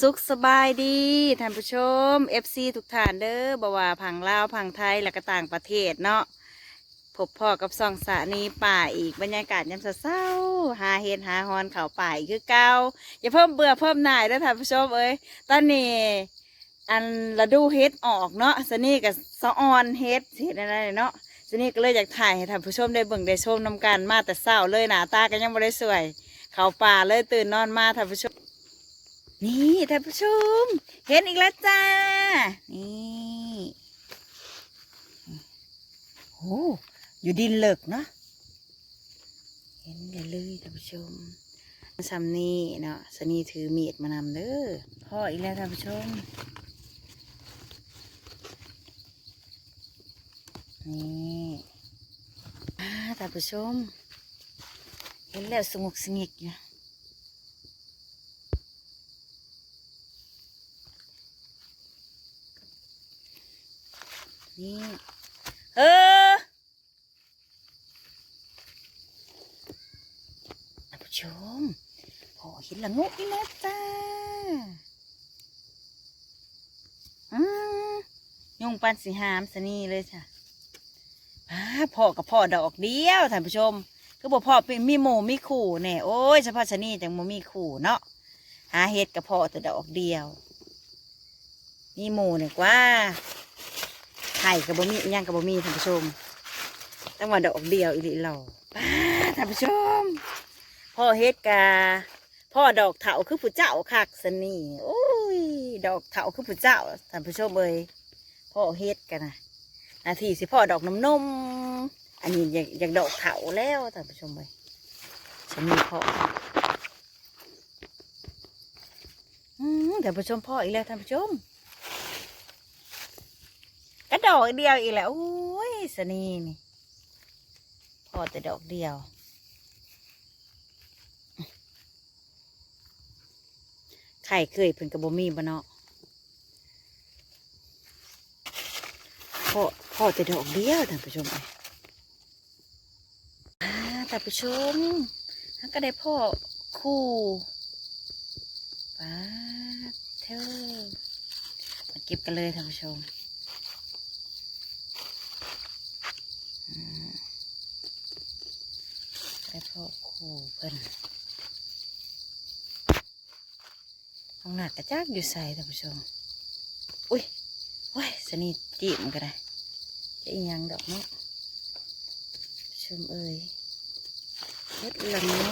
สุขสบายดีท่านผู้ชม FC ทุกท่านเด้อบ่ว่าผังลาวผังไทยและก็ต่างประเทศเนาะพบพ่อกับซองสานีป่าอีกบรรยากาศยามเศร้าหาเห็ดหาฮอนเขาป่าคือเก่าอย่าเพิ่มเบื่อเพิ่มหน่ายเด้ท่านผู้ชมเอ้ยตอนนี้อันระดูเฮ็ดออกเนาะสนี่กับซอออนเฮ็ดเฮ็ดอะไรเนาะสนี่ก็เลยอยากถ่ายให้ท่านผู้ชมได้เบิ่งได้ชมนำกันมาแต่เศร้าเลยหนาตาก็ยังบ่ได้สวย เขาป่าเลยตื่นนอนมาท่านผู้ชม นี่ท่านผู้ชม เห็นอีกแล้วจ้า นี่โอ้อยู่ดินเหลิกเนาะเห็นเลยเลยท่านผู้ชมซัมนี่เนาะสนีถือมีดมานำเด้อพ่ออีกแล้วท่านผู้ชม นี่ท่านผู้ชม เห็นแล้วสงบสงิกอยู่ นี่เออท่านผู้ชมพอเห็นละงกอีกแล้วจ้าอืมยุงปันสีหามสนี่เลยจ้ะอ้าพ่อกับพ่อดอกเดียวท่านผู้ชม คือบอกพ่อเป็นมีหมูมีขู่แน่โอ้ยเฉพาะชนีจังโมมีขู่เนาะหาเห็ดกับพ่อแต่ดอกเดียว มีหมูเนี่ยกว่า ข่กับบะหมี่ย่างกับบะหมี่ท่านผู้ชมตั้งว่าดอกเดียวอีหลีเราท่านผู้ชม พ่อเฮ็ดกาพ่อดอกเถาคือผู้เจ้าคักสนี่โอ้ย ดอกเถาคือผู้เจ้าท่านผู้ชมเอ้ยพ่อเฮ็ดกันนะนาทีสิพ่อดอกน้ำนมอันนี้อยากอยากดอกเถาแล้วท่านผู้ชมเอ้ยสนี่พ่อท่านผู้ชมพ่ออีกแล้วท่านผู้ชม ดอกเดียวอีกแล้วโอ้ยสนีนี่พอแต่ดอกเดียวไข่เคยเพิ่นกระบมีบ่เนาะพ่อพ่อแต่ดอกเดียวท่านผู้ชมอ่าท่านผู้ชมกก็ได้พ่อคู่ป้าเธอมาเก็บกันเลยท่านผู้ชม ได้พ่อครูเพิ่นห้องหนักกระจากอยู่ใส่ท่านผู้ชม อุ้ยว้ยสนิทจีมก็ได้จะอีหยังดอกเนาะชมเอ้ยเฮ็ดละโงู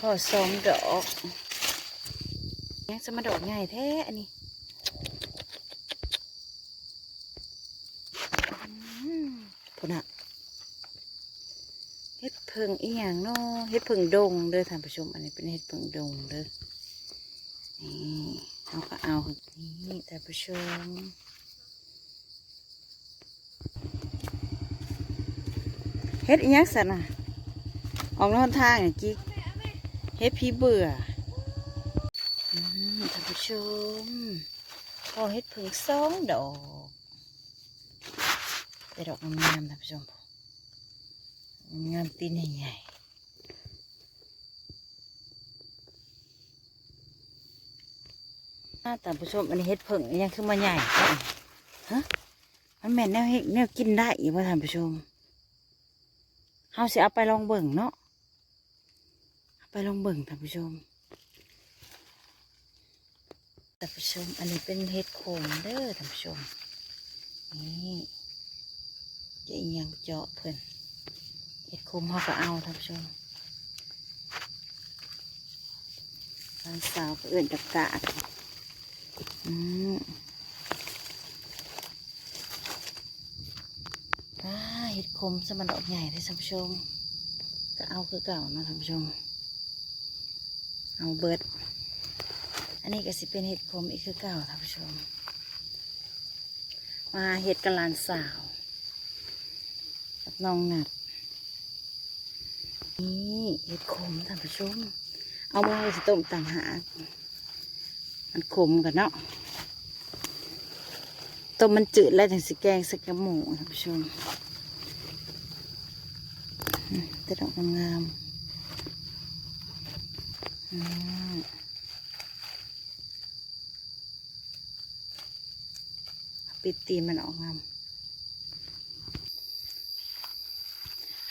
พ่อสองดอกยังจะมาดอกใหญ่แท้อันนี้อืมพุ่นอะ เฮ็ดเพิงอีหยังเนาะเฮ็ดเพิงดงเด้อท่านผู้ชม อันนี้เป็นเฮ็ดเพิงดงเด้อนี่เราก็เอานี่ท่านผู้ชมเฮ็ดอีหยังสันน่ะออกนอกทางนี่จิกเฮ็ดพี่เบื่อท่านผู้ชมพอเฮ็ดเพิงสองดอกแต่ดอกงามๆท่านผู้ชม งามตีนใหญ่ถ้าท่านผู้ชมอันนี้เฮ็ดเพิ่งยังคือมาใหญ่ฮะมันแม่นแนวเฮ็ดแนวกินได้อีกว่าท่านผู้ชมเฮาสิเอาไปลองเบิ่งเนาะเอาไปลองเบิ่งท่านผู้ชมท่านผู้ชมอันนี้เป็นเฮ็ดโขมเด้อท่านผู้ชมนี่จะยังเจาะเพิ่น ห็ดคมเขาก็เอาท่านผู้ชมร้านสาวก็เอื่นจากกาดอืมอ่าเห็ดคมสมันดอกใหญ่ที่ท่านผู้ชม ก็เอาคือเก่านะท่านผู้ชม เอาเบิด อันนี้ก็สิเป็นเห็ดคมอีกคือเก่าท่านผู้ชม มาเห็ดกระลานสาวกับน้องหนัดี่เห็ดขมท่านผู้ชม เอามาให้ต้มต่างหากมันขมกันเนาะต้มมันจืดแล้วถึงสิแกงสักระหมูท่านผู้ชมแต่ดอกงามปิดตีมันออกงาม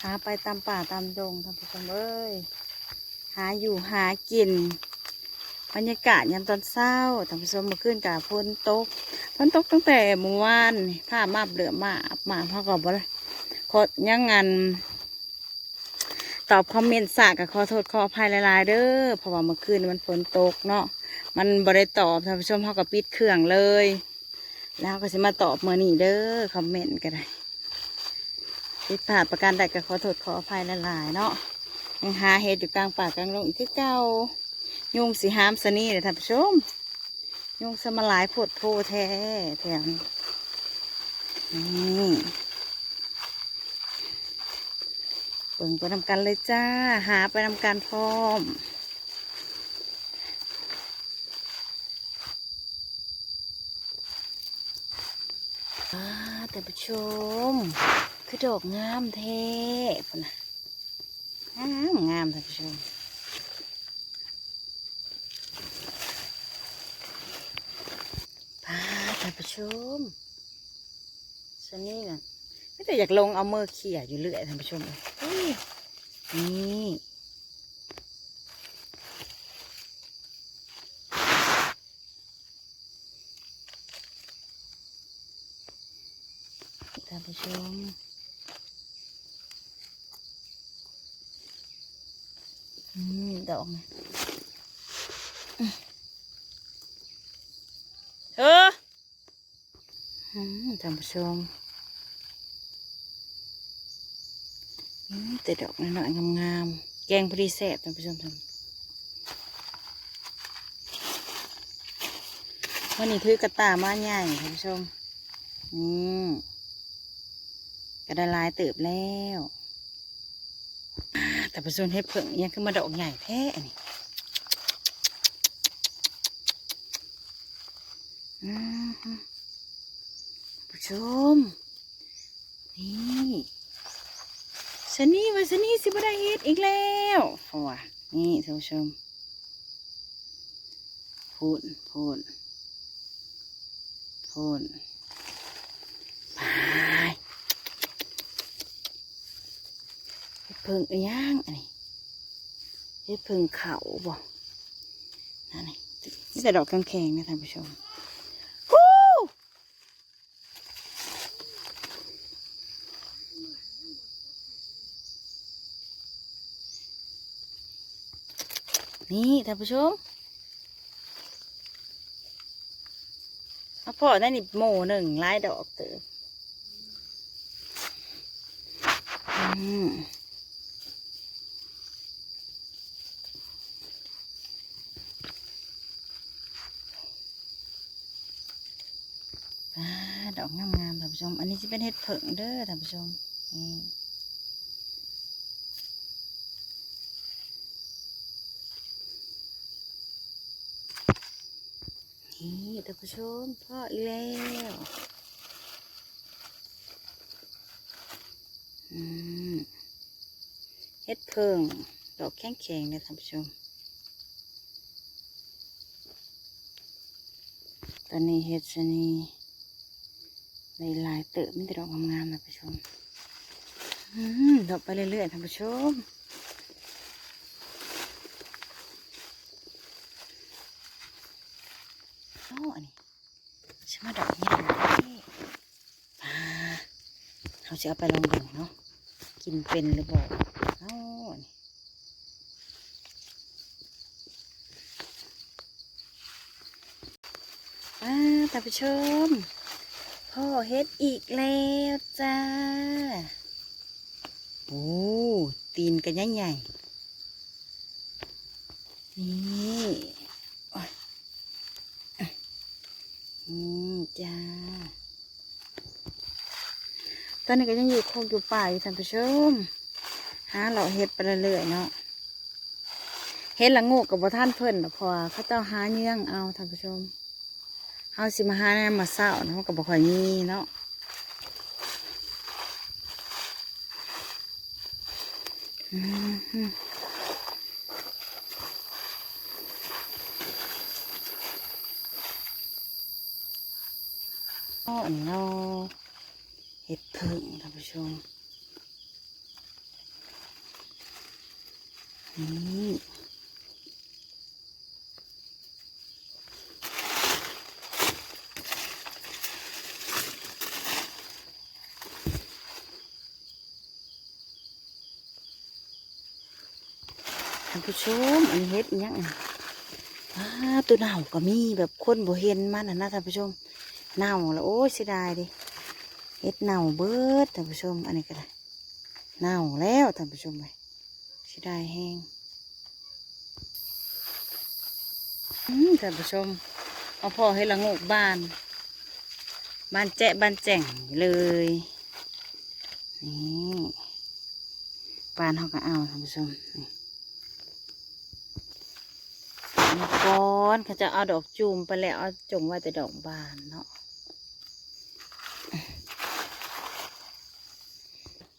หาไปตามป่าตามดงท่านผู้ชมเอ้ยหาอยู่หากิน บรรยากาศยามตอนเศร้าท่านผู้ชมมาขึ้นกับฝนตกฝนตกตั้งแต่เมื่อวานผ้ามาบเหลือมาอับมาพอก็บ่เลยขอยังงานตอบคอมเมนต์สากกับขอโทษขออภัยหลายๆเด้อเพราะว่าเมื่อคืนมันฝนตกเนาะมันบ่ได้ตอบท่านผู้ชมเขาก็ปิดเครื่องเลย แล้วก็จะมาตอบเมื่อนี้เด้อคอมเมนต์ก็ได้ ผิดพลาประการใดก็ขอโทษขออภัยหลายๆเนาะยังหาเห็ดอยู่กลางป่ากลางดงอีกคือเก่ายุงสีหามสนี่เลยท่านผู้ชมยุงสมาหลายผดโพแท้แถมนี่เปิ่งไปนำกันเลยจ้า หาไปนำกันพร้อมอ่าท่านผู้ชม คือดอกงามแท้พุ่นนะงามงามท่านผู้ชมพาท่านผู้ชมสนี่น่ะไม่แต่อยากลงเอาเมือเขี่ยอยู่เรื่อยท่านผู้ชมนี่ท่านผู้ชมอืม ดอกนะอืมเอออืมท่านผู้ชมอืมแต่ดอกน้อยๆงามๆแกงพอดีแซ่บท่านผู้ชมท่านวันนี้ถือกระตามาใหญ่ท่านผู้ชม อืมกระดาลายเติบแล้วอ่า แต่ผู้ชมเฮ็ดเพิ่งยังขึ้นมาดอกใหญ่แท้นี่อืมผู้ชม นี่สนี่มาสนี่สิบได้เฮ็ดอีกแล้วโอ้ยนี่ท่านผู้ชมพูนพูนพูนไป เพิ่งย่างอันนี้เฮ็ดเพิ่งเขาบ่นั่นนี่นี่แต่ดอกกางแขงนะท่านผู้ชมฮู้นี่ท่านผู้ชมเอาพ่อได้นี่โมหนึ่งลายดอกเติบอืมอ่าดอกงามๆท่าน ผู้ชม อันนี้จะเป็นเห็ดเผิงเด้อท่านผู้ชมนี่นี่ท่านผู้ชมพ่ออีกแล้วเฮ็ดเพิงดอกแข็งแขงๆเลยท่านผู้ชม ตอนนี้เฮ็ดชนี ในลายเติบมีแต่ดอกงามๆนะท่านผู้ชมดอกไปเรื่อยๆท่านผู้ชมโอ้อันนี้ฉันมาดอกใหญ่นี่ปลาเขาจะเอาไปลองดูเนาะกินเป็นหรือเปล่าเอ้อันนี้ป้าท่านผู้ชม พ่อเฮ็ดอีกแล้วจ้า โอ้ตีนกันใหญ่ๆนี่อืมจ้า ตอนนี้ก็ยังอยู่โคกอยู่ป่าอยู่ท่านผู้ชม หาเราเฮ็ดไปเรื่อยๆเนาะ เฮ็ดละโงูกับบ่ท่านเพิ่นดอเพราะว่าเขาเจ้าหาเยื่องเอาท่านผู้ชม เฮาสิมาหาแนวมาเศร้าเนาะมันก็บ่ค่อยมีเนาะอันนี้เนาเห็ดผึ่งท่านผู้ชมนี่ ผู้ชมอันนี้เห็ดอิหยังอะอ้าตัวเน่าก็มีแบบคนบ่เห็นมันนะนะท่านผู้ชมเน่าแล้วโอ้ยเสียดายดิเห็ดเน่าเบิดท่านผู้ชม อันนี้ก็ได้เน่าแล้วท่านผู้ชมไปเสียดายแห้งท่านผู้ชมเอาพ่อให้ละงกบ้านบ้านแจะบ้านแจ่งเลยนี่บานเขาก็เอาท่านผู้ชมนี่เมื่อ ก่อนเขาจะเอาดอกจูมไปแล้วเอาจงไว้แต่ดอกบานเนาะ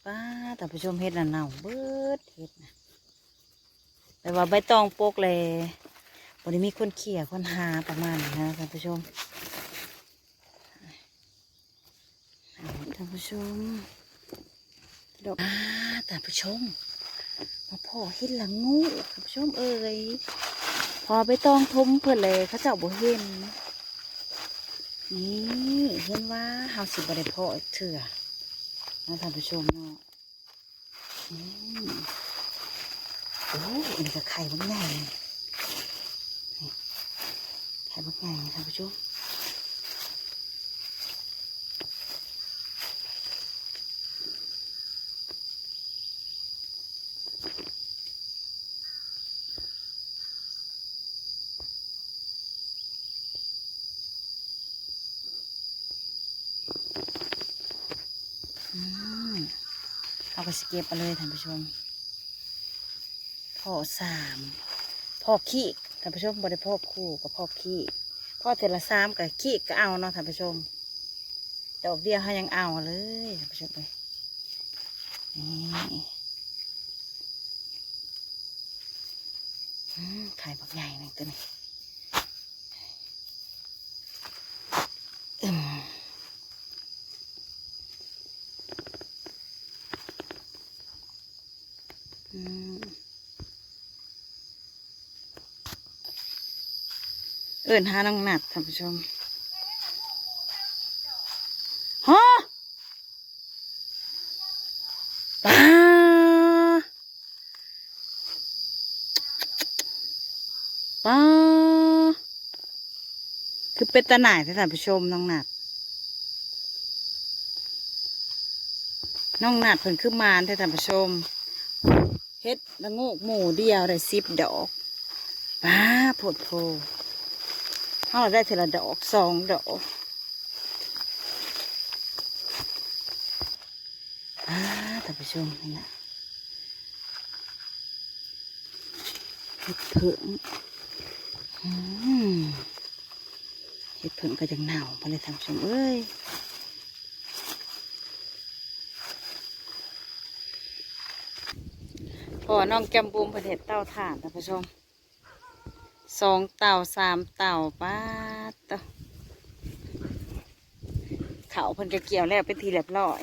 ป้าแต่ผู้ชมเฮ็ดน่ะเน่าเบิดเฮ็ดนะแต่ว่าใบตองโปกเลยวันนี้มีคนเขี่ยคนหาประมาณนี้นะท่านผู้ชมท่านผู้ชมดอกอ่าท่านผู้ชมมาพ่อเฮ็ดละงูท่านผู้ชมเอ้ย พอไปต้องทมเพื่อเลยเขาเจ้าบ่เห็น นี่เห็นว่าเฮาสิบ่ได้พ่อเถื่อนะท่านผู้ชมเนาะอืมโอ้อันนี้ก็ไข่บักใหญ่นี่ไข่บักใหญ่ท่านผู้ชมอืมเอาไป สเก็บไปเลยท่านผู้ชมพ่อสามพ่อขี้ท่านผู้ชมบริพ่อคู่กับพ่อขี้พ่อเทละสามกับขี้ก็เอาเนาะท่านผู้ชมดอกเดียเขายังเอาเลยท่านผู้ชมเลยนี่ไข่บักใหญ่เลยตัวนี้อืม อืม เอินหาน้องหนัดท่านผู้ชมฮะปลาปลาคือเป็นตาหน่ายท่านผู้ชมน้องหนัดน้องหนัดเพิ่นคือมาท่านผู้ชมเฮ็ดละโงกหมูเดียวได้สิบดอกป้าโพดโพ เราได้ทีละดอกสองดอกท่านผู้ชมนี่นะเฮ็ดเผิงอืมเฮ็ดเผิงก็จังหนาวไปเลยท่านผู้ชมเอ้ยพอน้องแกมบูมเพิ่นเห็ดเต่าถ่านท่านผู้ชม สองเต่าสามเต่าป้าเต่าเขาเพิ่นก็เกี่ยวแล้วเป็นทีเรียบร้อย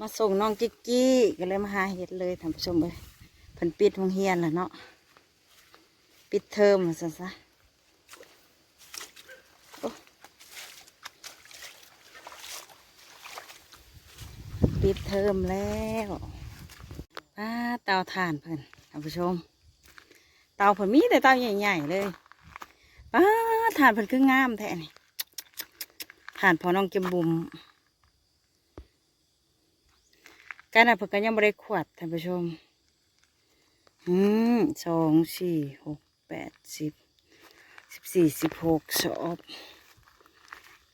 มาส่งน้องจิกกี้ก็เลยมาหาเห็ดเลยท่านผู้ชมเลยเพิ่นปิดโรงเรียนแล้วเนาะ ปิดเทอมซะซะปิดเทอมแล้วป้าเตาถ่านเพิ่นท่านผู้ชม เตาเพิ่นมีแต่เตาใหญ่ๆเลยป้าถ่านเพิ่นคืองามแท้นี่ถ่านพอน้องเก็บบุมการนับเพิ่นก็ยังบริขวดท่านผู้ชมอืมสองสี่หก แปดสิบสิบสี่สิบหกสอบ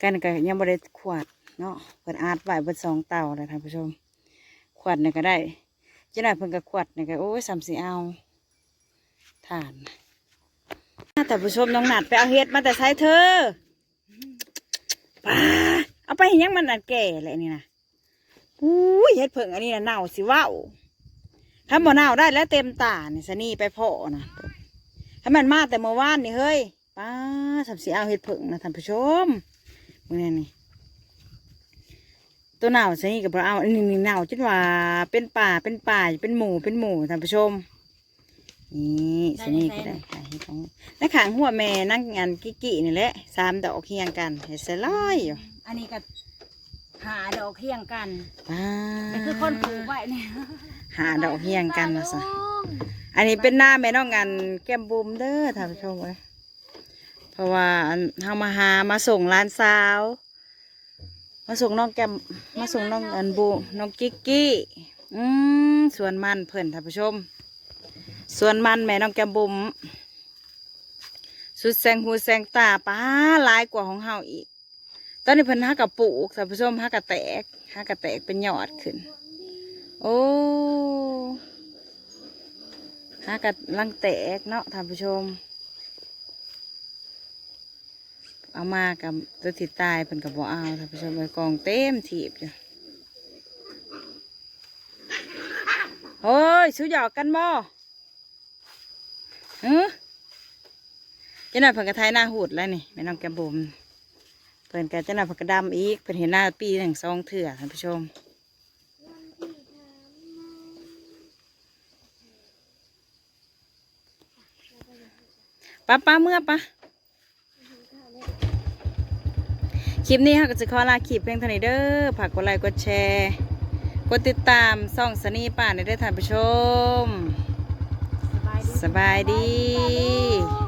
การก็ยังบริขวดเนาะเพิ่นอาดไว้เบิดสองเต่าเลยท่านผู้ชม ขวดเนี่ยก็ได้จีน่าเพิ่นก็ขวดเนี่ยก็โอ้ยสามสี่เอาทานแต่ผู้ชมน้องหนัดไปเอาเฮ็ดมาแต่ใช้เธอป้าเอาไปเห็นยังมันอันแก่เลยนี่นะอุ้ยเฮ็ดเผิงอันนี้นะเน่าสิว้าถ้าบ่เน่าได้แล้วเต็มตาเนี่ยสนี่ไปเพาะนะ ถ้ามันมาแต่เมื่อวานนี่เฮ้ยป้าสับสีเอาเฮ็ดเผิงนะท่านผู้ชมมึงนี่นี่ตัวเน่าสนี่กับเราเอาอันนี้นี่เน่าจนว่าเป็นป่าเป็นป่าเป็นหมูเป็นหมูท่านผู้ชมนี่สนี่ก็ได้ค่ะเฮ็ดของในขางหัวแม่นั่งงานกิกินี่แหละสามดอกเคียงกันเฮ็ดสลอยอยู่อันนี้ก็หาดอกเคียงกันป้าแต่คือคนปลูกไว้เนี่ยหาดอกเฮียงกันนะสะ อันนี้เป็นหน้าแม่น้องงานแก้มบุมเด้อท่านผู้ชมเอ้ยเพราะว่าเฮามาหามาส่งร้านสาว มาส่งน้องแก้มมาส่งน้องอันบูน้องกิ๊กกี้อืมสวนมันเพิ่นท่านผู้ชมสวนมันแม่น้องแก้มบุมสุดแสงหูแสงตาป้าลายกว่าของเฮาอีก ตอนนี้เพิ่นหากับปลูกท่านผู้ชมหากระแตกหากระแตกเป็นยอดขึ้น โอ้ หากระลังแตกเนาะท่านผู้ชม เอามากับตัวติดตายเป็นกับบ่เอาท่านผู้ชมเลยกองเต็มถีบอยู่โอ้ยสู้หยอกกันบ่เออเจ้าหน่อยเพิ่นกระไทยหน้าหูดแล้วนี่แม่น้องแกมบุมเพิ่นกะเจ้าหน่อยเพิ่นกระดำอีกเพิ่นเห็นหน้าปีหนึ่งสองเถื่อท่านผู้ชม ป้าป้าเมื่อปะคลิปนี้ค่ะก็จะขอลาคลิปเพียงเท่านี้เด้อฝากกดไลค์กดแชร์กดติดตามส่องสนีป่านในเด้อท่านผู้ชม สบายดีสบายดีสบายดี